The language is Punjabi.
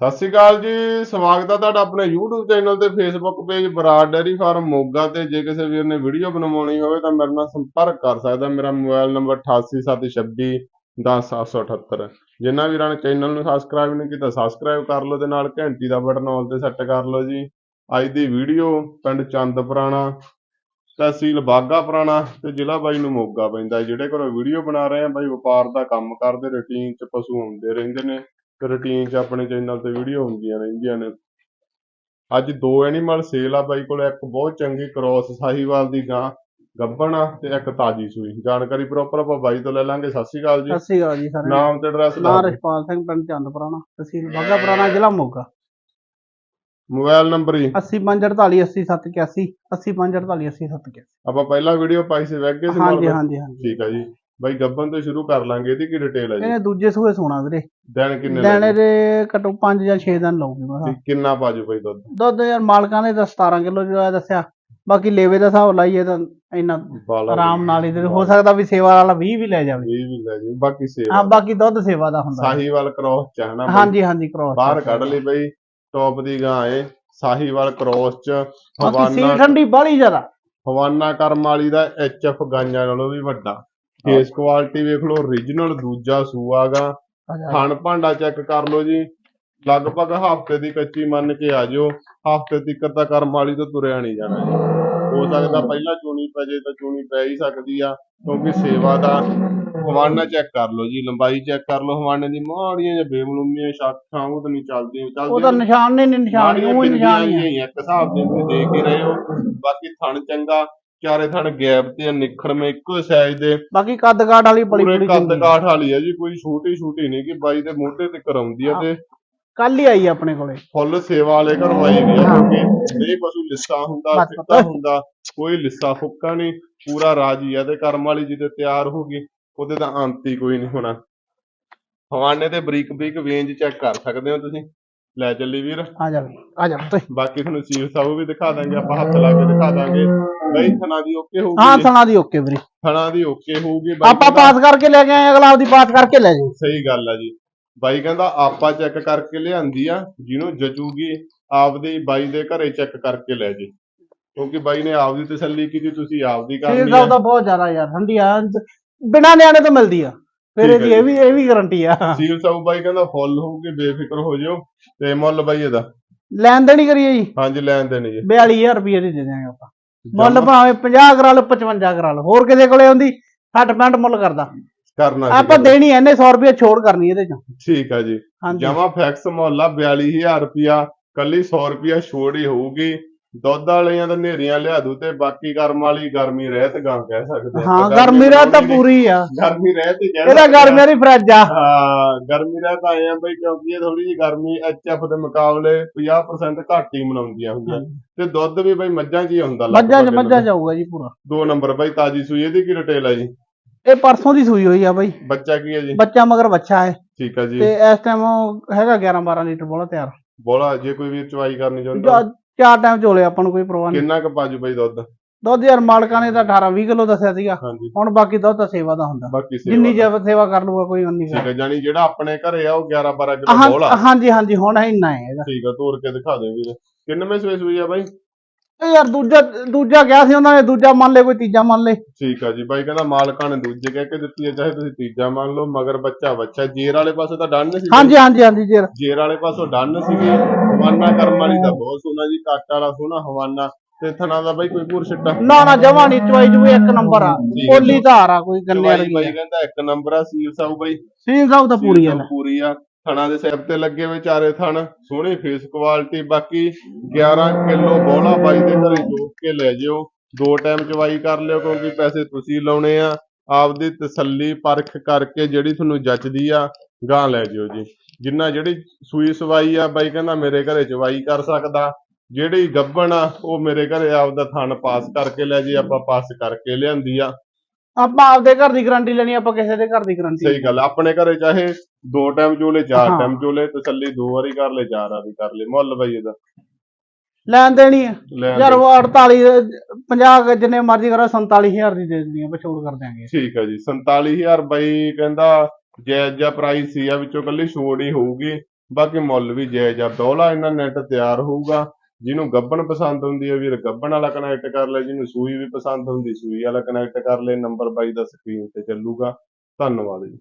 ਸਤਿ ਸ਼੍ਰੀ ਅਕਾਲ ਜੀ, ਸਵਾਗਤ ਹੈ ਤੁਹਾਡਾ ਆਪਣੇ YouTube ਚੈਨਲ ਤੇ, Facebook page Brar dairy farm, Moga ਤੇ। ਜੇ ਕਿਸੇ ਵੀਰ ਨੇ ਵੀਡੀਓ ਬਣਵਾਉਣੀ ਹੋਵੇ ਤਾਂ ਮੇਰੇ ਨਾਲ ਸੰਪਰਕ ਕਰ ਸਕਦਾ। ਮੇਰਾ ਮੋਬਾਈਲ ਨੰਬਰ 8876 10778 ਜਿਨ੍ਹਾਂ ਵੀਰਾਂ ਨੇ ਚੈਨਲ ਨੂੰ ਸਬਸਕ੍ਰਾਈਬ ਨਹੀਂ ਕੀਤਾ ਸਬਸਕ੍ਰਾਈਬ ਕਰ ਲਓ ਤੇ ਨਾਲ ਘੰਟੀ ਦਾ ਬਟਨ ਆਲ ਤੇ ਸੈੱਟ ਕਰ ਲਓ ਜੀ। ਅੱਜ ਦੀ ਵੀਡੀਓ ਪਿੰਡ ਚੰਦ ਪੁਰਾਣਾ, ਤਹਿਸੀਲ ਬਾਗਾ ਪੁਰਾਣਾ ਤੇ ਜ਼ਿਲ੍ਹਾ ਬਾਈ ਨੂੰ ਮੋਗਾ ਪੈਂਦਾ। ਜਿਹੜੇ ਘਰੋਂ ਵੀਡੀਓ ਬਣਾ ਰਹੇ ਆ, ਬਾਈ ਵਪਾਰ ਦਾ ਕੰਮ ਕਰਦੇ ਰੂਟੀਨ 'ਚ ਪਸ਼ੂ ਆਉਂਦੇ ਰਹਿੰਦੇ ਨੇ। ਰੁਟੀਨ 'ਚ ਆਪਣੇ ਚੈਨਲ ਤੇ ਵੀਡੀਓ ਹੁੰਦੀਆਂ ਰਹਿੰਦੀਆਂ ਨੇ। ਅੱਜ ਦੋ ਐਨੀਮਲ ਸੇਲ ਆ ਬਾਈ ਕੋਲ ਇੱਕ ਬਹੁਤ ਚੰਗੀ ਕ੍ਰੋਸ ਸਾਹੀਵਾਲ ਦੀ ਗਾਂ ਗੱਭਣ ਆ ਤੇ ਇੱਕ ਤਾਜੀ ਸੂਈ। ਜਾਣਕਾਰੀ ਪ੍ਰੋਪਰ ਆਪਾਂ ਬਾਈ ਤੋਂ ਲੈ ਲਾਂਗੇ। ਸਤਿ ਸ਼੍ਰੀ ਅਕਾਲ ਜੀ। ਸਤਿ ਸ਼੍ਰੀ ਅਕਾਲ ਜੀ ਸਾਰੇ ਨਾਮ ਤੇ ਐਡਰੈਸ ਨਾਂ ਰਸ਼ਪਾਲ ਸਿੰਘ ਪਿੰਡ ਚੰਦਪੁਰਾਣਾ। ਤਹਿਸੀਲ ਬਾਗਾ ਪੁਰਾਣਾ ਜ਼ਿਲ੍ਹਾ ਮੋਗਾ। ਮੋਬਾਈਲ ਨੰਬਰ ਜੀ। 8548 80781 8548 80781 ਆਪਾਂ ਪਹਿਲਾਂ ਵੀਡੀਓ ਪਾਈ ਸੀ ਵੈਗੇ ਸੀ ਹਾਂਜੀ? ਹਾਂਜੀ ਹਾਂਜੀ। ਠੀਕ ਆ ਜੀ। ਬਾਈ ਗੱਭਣ ਤੋਂ ਸ਼ੁਰੂ ਕਰ ਲਾਂਗੇ ਇਹਦੀ ਕੀ ਡਿਟੇਲ ਹੈ ਜੀ? ਇਹਨੇ ਦੂਜੇ ਸੂਏ ਸੋਣਾ ਵੀਰੇ। ਦਿਨ ਕਿੰਨੇ ਦੇਣੇ ਲੱਗੇ ਦੇ ਘੱਟੋ 5 ਜਾਂ 6 ਦਿਨ ਲਾਉਗੀ ਮੈਂ ਤੇ ਕਿੰਨਾ ਪਾਜੂ ਬਾਈ ਦੁੱਧ? ਦੁੱਧ ਯਾਰ ਮਾਲਕਾਂ ਨੇ ਤਾਂ 17 ਕਿਲੋ ਜਿਹੜਾ ਦੱਸਿਆ। ਬਾਕੀ ਲੇਵੇ ਦਾ ਹਿਸਾਬ ਲਾਈਏ ਤਾਂ ਇੰਨਾ ਬਾਲਾ ਆਰਾਮ ਨਾਲ ਹੀ ਹੋ ਸਕਦਾ ਵੀ ਸੇਵਾ ਵਾਲਾ 20 ਵੀ ਲੈ ਜਾਵੇ। ਇਹ ਵੀ ਲੈ ਜੀ ਬਾਕੀ ਹਾਂ ਸੇਵਾ ਬਾਕੀ ਦੁੱਧ ਸੇਵਾ ਦਾ ਹੁੰਦਾ। ਸਾਹੀਵਾਲ ਕ੍ਰੋਸ ਚ ਹੈ ਨਾ ਬਾਈ? ਹਾਂਜੀ ਹਾਂਜੀ ਕ੍ਰੋਸ ਬਾਹਰ ਕੱਢ ਲਈ ਬਈ ਟੌਪ ਦੀ ਗਾਂ ਏ ਸਾਹੀਵਾਲ ਕ੍ਰੋਸ ਚ ਬਾਕੀ ਸੀਲ ਹਵਾਨਾ ਠੰਡੀ ਬਾਹਲੀ ਜ਼ਿਆਦਾ। ਹਵਾਨਾ ਕਰਮ ਵਾਲੀ ਦਾ ਐਚਐਫ ਗਾਂਜਾਂ ਨਾਲੋਂ ਵੀ ਵੱਡਾ। ਫੇਸ ਕੁਆਲਿਟੀ ਵੇਖ ਲਓ origignal ਦੂਜਾ ਸੂਆਗਾ ਥਣ ਭਾਂਡਾ ਚੈੱਕ ਕਰ ਲਓ ਜੀ। ਲਗਭਗ ਹਫ਼ਤੇ ਦੀ ਕੱਚੀ ਮੰਨ ਕੇ ਆ ਜਿਓ। ਹਫ਼ਤੇ ਤੱਕ ਤਾਂ ਕਰਮ ਵਾਲੀ ਤੋਂ ਤੁਰਿਆ ਨਹੀਂ ਜਾਣਾ ਜੀ। ਹੋ ਸਕਦਾ ਪਹਿਲਾਂ ਚੂਣੀ ਪੈ ਜੇ ਤਾਂ ਚੂਣੀ ਪੈ ਹੀ ਸਕਦੀ ਆ ਕਿਉਂਕਿ ਸੇਵਾ ਦਾ ਹਵਾਨਾ ਚੈੱਕ ਕਰ ਲਓ ਜੀ। ਲੰਬਾਈ ਚੈੱਕ ਕਰ ਲਓ। ਹਵਾਨੇ ਦੀ ਮਾੜੀਆਂ ਜਾਂ ਬੇਮਲੂਮੀਆਂ ਸ਼ਾਖਾਂ ਉਹ ਤਾਂ ਨਹੀਂ ਚੱਲਦੀਆਂ। ਚੱਲਦੀਆਂ ਨਿਸ਼ਾਨ ਨਹੀਂ ਨਿਸ਼ਾਨ ਉਹ ਹੀ ਨਿਸ਼ਾਨ ਹੀ ਜਿਹੀਆਂ ਇੱਕ ਹਿਸਾਬ ਦੇ ਤੁਸੀਂ ਦੇਖ ਹੀ ਰਹੇ ਹੋ। ਬਾਕੀ ਥਣ ਚੰਗਾ ਚਾਰੇ ਥਣ ਗੈਪ ਤੇ ਨਿਖੜਵੇਂ ਇੱਕੋ ਸਾਈਜ਼ ਦੇ। ਬਾਕੀ ਕੱਦ ਕਾਠ ਵਾਲੀ ਬੜੀ ਪੂਰੇ ਬੜੀ ਕੱਦ ਕਾਠ ਵਾਲੀ ਆ ਜੀ ਕੋਈ ਛੋਟੀ ਛੋਟੀ ਨਹੀਂ ਕਿ ਬਾਈ ਦੇ ਮੋਢੇ ਤੇ ਕਰਾਉਂਦੀ ਆ ਤੇ ਕੱਲ ਹੀ ਆਈ ਆਪਣੇ ਕੋਲੇ। ਫੁੱਲ ਸੇਵਾ ਵਾਲੇ ਘਰੋਂ ਆਈ ਵੀ ਆ ਕਿਉਂਕਿ ਨਹੀਂ ਪਸ਼ੂ ਲਿੱਸਾ ਹੁੰਦਾ ਬਸ ਪਤਾ। ਹੁੰਦਾ ਕੋਈ ਲਿੱਸਾ ਫੁੱਕਾ ਨਹੀਂ ਪੂਰਾ ਰਾਜੀ ਆ ਤੇ ਕਰਮ ਵਾਲੀ ਜਿਹਦੇ ਤਿਆਰ ਹੋ ਗਈ ਉਹਦੇ ਤਾਂ ਅੰਤ ਹੀ ਕੋਈ ਨਹੀਂ ਹੋਣਾ। ਹਵਾਨੇ ਤੇ ਬਰੀਕ ਬਰੀਕ ਵੇਂਜ ਚੈੱਕ ਕਰ ਸਕਦੇ ਹੋ ਤੁਸੀਂ। ਲੈ ਚੱਲੀ ਵੀਰ। ਆ ਜਾ ਆ ਜਾ ਤੇ ਬਾਕੀ ਤੁਹਾਨੂੰ ਸੀਲ ਸਾਬੂ ਵੀ ਦਿਖਾ ਦਾਂਗੇ ਆਪਾਂ ਹੱਥ ਲਾ ਕੇ ਦਿਖਾ ਦਾਂਗੇ। ਬਈ ਥਣਾ ਦੀ ਓਕੇ ਹਾਂ ਹੋਊਗੀ ਥਣਾ ਦੀ ਓਕੇ ਵੀਰੇ। ਥਣਾ ਦੀ ਓਕੇ ਹੋਊਗੀ ਬਾਈ ਆਪਾਂ ਕਹਿੰਦਾ- ਪਾਸ ਕਰਕੇ ਲੈ ਕੇ ਆਏ ਅਗਲਾ ਆਪਦੀ ਪਾਸ ਕਰਕੇ ਲੈ ਜਾਓ ਸਹੀ ਗੱਲ ਆ ਜੀ। ਬਾਈ ਕਹਿੰਦਾ ਆਪਾਂ ਚੈੱਕ ਕਰਕੇ ਲਿਆਂਦੀ ਆ ਜਿਹਨੂੰ ਜਚੂਗੀ ਆਪਦੀ ਬਾਈ ਦੇ ਘਰੇ ਚੈੱਕ ਕਰਕੇ ਲੈ ਜੇ। ਕਿਉਂਕਿ ਬਾਈ ਨੇ ਆਪਦੀ ਤਸੱਲੀ ਕੀਤੀ ਤੁਸੀਂ ਆਪਦੀ ਕਰਨੀ ਸਾਹਿਬ ਆ। ਦਾ ਬਹੁਤ ਜ਼ਿਆਦਾ ਯਾਰ ਠੰਡੀ ਆ ਬਿਨਾ ਨਿਆਣੇ ਤੋਂ ਮਿਲਦੀ ਆ। ਫਿਰ ਇਹਦੀ ਇਹ ਵੀ ਇਹ ਵੀ ਗਾਰੰਟੀ ਆ। ਸੀਲ ਸਾਊ ਬਾਈ ਕਹਿੰਦਾ ਫੁੱਲ ਹੋਊਗੀ ਬੇਫਿਕਰ ਹੋ ਜਿਓ ਤੇ ਮੁੱਲ ਬਾਈ ਇਹਦਾ। ਲੈਣ ਦੇਣੀ ਕਰੀਏ ਜੀ? ਹਾਂਜੀ ਲੈਣ ਦੇਣੀ ਜੀ 42000 ਰੁਪਏ ਦੀ ਦੇ ਦਿਆਂਗੇ ਆਪਾਂ। ਮੁੱਲ ਭਾਵੇਂ 50 ਕਰਾ ਲਓ 55 ਕਰਾ ਲਓ ਹੋਰ ਕਿਸੇ ਕੋਲੇ ਹੁੰਦੀ 60 65 ਮੁੱਲ ਕਰਦਾ। ਕਰਨਾ ਆਪਾਂ। ਦੇਣੀ ਐਨੇ 100 ਰੁਪਏ ਛੋੜ ਕਰਨੀ ਇਹਦੇ ਚੋਂ। ਠੀਕ ਆ ਜੀ। ਜਮਾ ਫੈਕਸ ਮੁੱਲ ਆ 42000 ਰੁਪਿਆ ਕੱਲੀ 100 ਰੁਪਿਆ ਛੋੜ ਹੀ ਹੋਊਗੀ। ਦੁੱਧ ਵਾਲੀਆਂ ਤਾਂ ਨੇਰੀਆਂ ਲਿਆ ਦੂ ਤੇ ਬਾਕੀ ਕਰਮ ਵਾਲੀ ਗਰਮੀ ਰਹਿਤ ਗਾਂ ਕਹਿ ਸਕਦੇ ਹਾਂ ਗਰਮੀ ਰਾਤ ਤਾਂ। ਪੂਰੀ ਆ। ਗਰਮੀ ਰਹਿਤ ਹੀ ਕਹਿ ਇਹਦਾ ਆ। ਗਰਮੀ ਦੀ ਫਰਿੱਜ ਆ। ਹਾਂ ਗਰਮੀ ਰਹਿਤ ਆਏ ਆ ਬਈ ਕਿਉਂਕਿ ਇਹ ਥੋੜੀ ਜਿਹੀ ਗਰਮੀ ਐਚਐਫ ਦੇ ਮੁਕਾਬਲੇ 50% ਘੱਟ ਹੀ ਮਨਾਉਂਦੀਆਂ ਹੁੰਦੀਆਂ। ਤੇ ਦੁੱਧ ਵੀ ਬਈ ਮੱਝਾਂ 'ਚ ਹੀ ਹੁੰਦਾ ਮੱਝਾਂ ਚ ਮੱਝਾਂ ਜਾਊਗਾ ਜੀ ਪੂਰਾ। ਦੋ ਨੰਬਰ ਬਈ ਤਾਜੀ ਸੂਈ ਇਹਦੀ ਕੀ ਡਿਟੇਲ ਹੈ ਜੀ? ਇਹ ਪਰਸੋਂ ਦੀ ਸੂਈ ਹੋਈ ਆ ਬਾਈ। ਬੱਚਾ ਕੀ ਹੈ ਜੀ? ਬੱਚਾ ਮਗਰ ਬੱਚਾ ਹੈ। ਠੀਕ ਆ ਜੀ। ਤੇ ਇਸ ਟਾਈਮ ਹੈਗਾ 11 12 ਲੀਟਰ ਬੋਲਾ ਤਿਆਰ। ਬੋਲਾ ਜੇ ਕੋਈ ਵੀ ਚਵਾਈ ਕਰਨੀ ਚਾਹੁੰਦਾ। ਜਾਂ- ਚਾਰ ਟਾਈਮ ਚੋਲੇ ਆਪਾਂ ਨੂੰ ਕੋਈ ਪਰਵਾਹ ਨਹੀਂ। ਕਿੰਨਾ ਕੁ ਪਾਜੂ ਬਈ ਦੁੱਧ? ਦੁੱਧ ਯਾਰ ਮਾਲਕਾਂ ਨੇ ਤਾਂ 18 20 ਕਿਲੋ ਦੱਸਿਆ ਸੀਗਾ। ਹਾਂਜੀ। ਹੁਣ ਬਾਕੀ ਦੁੱਧ ਤਾਂ ਸੇਵਾ ਦਾ ਹੁੰਦਾ। ਬਾਕੀ ਸੇਵਾ ਜਿੰਨੀ ਦਾ। ਜੇ ਸੇਵਾ ਕਰ ਲੂਗਾ ਕੋਈ ਉਨੀ ਠੀਕ ਹੈ ਜਾਨੀ ਜਿਹੜਾ ਆਪਣੇ ਘਰੇ ਆ ਉਹ 11 12 ਕਿਲੋ ਬੋਲਾ ਹਾਂ ਹਾਂਜੀ ਹਾਂਜੀ ਹੁਣ ਇੰਨਾ ਹੈ ਇਹਦਾ ਠੀਕ ਆ ਤੋੜ ਕੇ ਦਿਖਾ ਦੇ ਵੀਰ। ਕਿੰਨਵੇਂ ਸੂਏ ਸੂਈ ਆ ਬਾਈ? ਇਹ ਯਾਰ ਦੂਜਾ ਦੂਜਾ ਗਿਆ ਸੀ ਉਹਨਾਂ ਨੇ ਦੂਜਾ ਮੰਨ ਲੈ ਕੋਈ ਤੀਜਾ ਮੰਨ ਲੈ। ਠੀਕ ਆ ਜੀ ਬਾਈ ਕਹਿੰਦਾ ਮਾਲਕਾਂ ਨੇ ਦੂਜੇ ਕਹਿ ਕੇ ਦਿੱਤੀ ਹੈ ਚਾਹੇ ਤੁਸੀਂ ਤੀਜਾ ਮੰਨ ਲਓ ਮਗਰ ਬੱਚਾ ਬੱਚਾ ਜੇਰ ਵਾਲੇ ਪਾਸੇ ਤਾਂ ਡਨ ਸੀ ਹਾਂਜੀ ਹਾਂਜੀ ਹਾਂਜੀ ਜੀ ਜੇਰ ਵਾਲੇ ਪਾਸੋਂ ਡਨ ਸੀਗੇ। ਹਵਾਨਾ ਕਰਮ ਵਾਲੀ ਦਾ ਬਹੁਤ ਸੋਹਣਾ ਜੀ ਕੱਟ ਵਾਲਾ ਸੋਹਣਾ ਹਵਾਨਾ। ਤੇ ਥਣਾ ਦਾ ਬਾਈ ਕੋਈ ਪੂਰ ਛਿੱਟਾ ਨਾ ਨਾ ਜਮਾ ਨਹੀਂ ਚਵਾਈ ਜੂਈ ਇੱਕ ਨੰਬਰ ਆ। ਕੋਲੀ ਧਾਰ ਆ ਕੋਈ ਗੰਨੇ ਚਵਾਈ ਵਾਲੀ। ਬਾਈ ਕਹਿੰਦਾ ਇੱਕ ਨੰਬਰ ਆ ਸੀਲ ਸਾਊ ਬਾਈ। ਸੀਲ ਸਾਹਿਬ ਤਾਂ ਪੂਰੀ ਆ। ਸਾਊ ਪੂਰੀ ਆ। ਥਣਾ ਦੇ ਸਿਰ ਤੇ ਲੱਗੇ ਹੋਏ ਚਾਰੇ ਥਣ, ਸੋਹਣੀ ਫੇਸ ਕੁਆਲਿਟੀ ਬਾਕੀ 11 ਕਿਲੋ ਬੋਲਾ ਬਾਈ ਦੇ ਘਰੇ ਜੋੜ ਕੇ ਲੈ ਜਿਓ। ਦੋ ਟਾਈਮ ਚਵਾਈ ਕਰ ਲਿਓ ਕਿਉਂਕਿ ਪੈਸੇ ਤੁਸੀਂ ਲਾਉਣੇ ਆ। ਆਪਦੀ ਤਸੱਲੀ ਪਰਖ ਕਰਕੇ ਜਿਹੜੀ ਤੁਹਾਨੂੰ ਜੱਚਦੀ ਆ ਗਾਂ ਲੈ ਜਿਓ ਜੀ। ਜਿੰਨਾ ਜਿਹੜੀ ਸੂਈ ਸਵਾਈ ਆ, ਬਾਈ ਕਹਿੰਦਾ ਮੇਰੇ ਘਰੇ ਚਵਾਈ ਕਰ ਸਕਦਾ। ਜਿਹੜੀ ਗੱਬਣ ਆ, ਉਹ ਮੇਰੇ ਘਰੇ ਆਪਦਾ ਥਣ ਪਾਸ ਕਰਕੇ ਲੈ ਜੀ, ਆਪਾਂ ਪਾਸ ਕਰਕੇ ਲਿਆਂਦੀ ਆ। ਆਪਾਂ ਆਪਦੇ ਘਰ ਦੀ ਗਾਰੰਟੀ ਲੈਣੀ ਆਪਾਂ ਕਿਸੇ ਦੇ ਘਰ ਦੀ ਗਾਰੰਟੀ ਸਹੀ ਗੱਲ ਆ। ਆਪਣੇ ਘਰੇ ਚਾਹੇ ਦੋ ਟਾਈਮ ਚੋਲੇ ਚਾਰ ਹਾਂ। ਟਾਈਮ ਚੋਲੇ ਤਸੱਲੀ ਦੋ ਵਾਰੀ ਕਰ ਲੈ ਚਾਰ ਵਾਰੀ ਕਰ ਲੈ ਮੁੱਲ ਬਈ ਇਹਦਾ ਲੈਣ ਦੇਣੀ ਲੈ ਯਾਰ ਉਹ 48 50 ਜਿੰਨੇ ਮਰਜ਼ੀ ਕਰੋ 47000 ਦੀ ਦੇ ਦਿੰਦੀ ਆ ਵਿਛੋੜ ਕਰ ਦਿਆਂਗੇ ਠੀਕ ਹੈ ਜੀ 47000 ਬਾਈ ਕਹਿੰਦਾ ਜਾਇਜ਼ ਜਿਹਾ ਪ੍ਰਾਈਸ ਸੀ ਆ ਵਿੱਚੋਂ ਕੱਲੀ ਛੋੜ ਹੀ ਹੋਊਗੀ ਬਾਕੀ ਮੁੱਲ ਵੀ ਜਾਇਜ਼ ਆ ਬੌਲਾ ਇਹਨਾਂ ਨੈਟ ਤਿਆਰ ਹੋਊਗਾ ਜਿਹਨੂੰ ਗੱਬਣ ਪਸੰਦ ਹੁੰਦੀ ਹੈ ਵੀਰ, ਗੱਬਣ ਵਾਲਾ ਕਨੈਕਟ ਕਰ ਲੈ, ਜਿਹਨੂੰ ਸੂਈ ਵੀ ਪਸੰਦ ਹੁੰਦੀ, ਸੂਈ ਵਾਲਾ ਕਨੈਕਟ ਕਰ ਲੈ ਨੰਬਰ ਬਾਈ ਦਾ ਸਕਰੀਨ ਤੇ ਚੱਲੂਗਾ। ਧੰਨਵਾਦ ਜੀ।